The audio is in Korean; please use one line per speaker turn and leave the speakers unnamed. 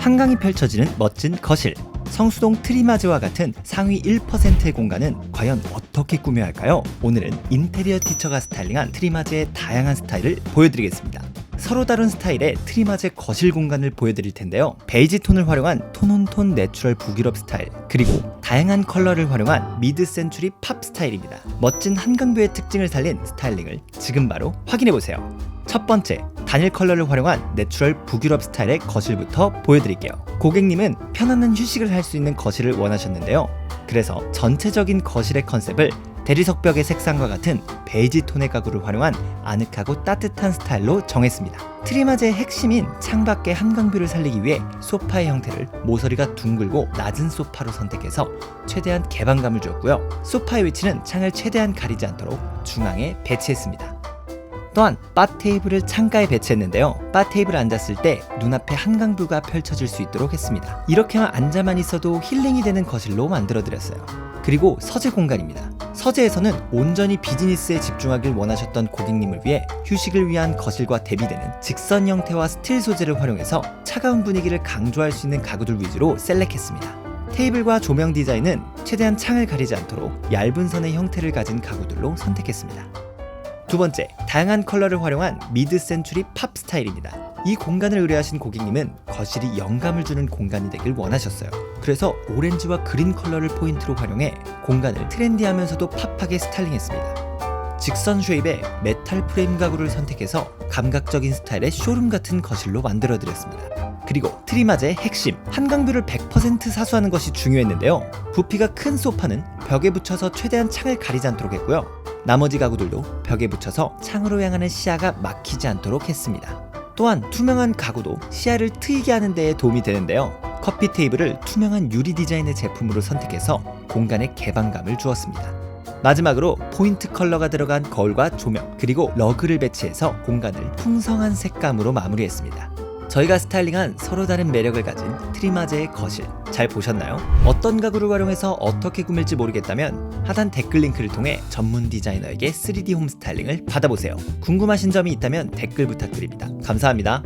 한강이 펼쳐지는 멋진 거실. 성수동 트리마즈와 같은 상위 1%의 공간은 과연 어떻게 꾸며야 할까요? 오늘은 인테리어 티처가 스타일링한 트리마즈의 다양한 스타일을 보여드리겠습니다. 서로 다른 스타일의 트리마즈의 거실 공간을 보여드릴 텐데요. 베이지 톤을 활용한 톤온톤 내추럴 북유럽 스타일, 그리고 다양한 컬러를 활용한 미드 센추리 팝 스타일입니다. 멋진 한강뷰의 특징을 살린 스타일링을 지금 바로 확인해보세요. 첫 번째, 단일 컬러를 활용한 내추럴 북유럽 스타일의 거실부터 보여드릴게요. 고객님은 편안한 휴식을 할 수 있는 거실을 원하셨는데요. 그래서 전체적인 거실의 컨셉을 대리석 벽의 색상과 같은 베이지 톤의 가구를 활용한 아늑하고 따뜻한 스타일로 정했습니다. 트리마즈의 핵심인 창밖의 한강뷰를 살리기 위해 소파의 형태를 모서리가 둥글고 낮은 소파로 선택해서 최대한 개방감을 주었고요. 소파의 위치는 창을 최대한 가리지 않도록 중앙에 배치했습니다. 또한 바 테이블을 창가에 배치했는데요. 바 테이블에 앉았을 때 눈앞에 한강뷰가 펼쳐질 수 있도록 했습니다. 이렇게만 앉아만 있어도 힐링이 되는 거실로 만들어 드렸어요. 그리고 서재 공간입니다. 서재에서는 온전히 비즈니스에 집중하길 원하셨던 고객님을 위해 휴식을 위한 거실과 대비되는 직선 형태와 스틸 소재를 활용해서 차가운 분위기를 강조할 수 있는 가구들 위주로 셀렉했습니다. 테이블과 조명 디자인은 최대한 창을 가리지 않도록 얇은 선의 형태를 가진 가구들로 선택했습니다. 두 번째, 다양한 컬러를 활용한 미드 센추리 팝 스타일입니다. 이 공간을 의뢰하신 고객님은 거실이 영감을 주는 공간이 되길 원하셨어요. 그래서 오렌지와 그린 컬러를 포인트로 활용해 공간을 트렌디하면서도 팝하게 스타일링했습니다. 직선 쉐입의 메탈 프레임 가구를 선택해서 감각적인 스타일의 쇼룸 같은 거실로 만들어드렸습니다. 그리고 트리마즈의 핵심, 한강뷰를 100% 사수하는 것이 중요했는데요. 부피가 큰 소파는 벽에 붙여서 최대한 창을 가리지 않도록 했고요. 나머지 가구들도 벽에 붙여서 창으로 향하는 시야가 막히지 않도록 했습니다. 또한 투명한 가구도 시야를 트이게 하는 데에 도움이 되는데요. 커피 테이블을 투명한 유리 디자인의 제품으로 선택해서 공간에 개방감을 주었습니다. 마지막으로 포인트 컬러가 들어간 거울과 조명 그리고 러그를 배치해서 공간을 풍성한 색감으로 마무리했습니다. 저희가 스타일링한 서로 다른 매력을 가진 트리마제의 거실 잘 보셨나요? 어떤 가구를 활용해서 어떻게 꾸밀지 모르겠다면 하단 댓글 링크를 통해 전문 디자이너에게 3D 홈 스타일링을 받아보세요. 궁금하신 점이 있다면 댓글 부탁드립니다. 감사합니다.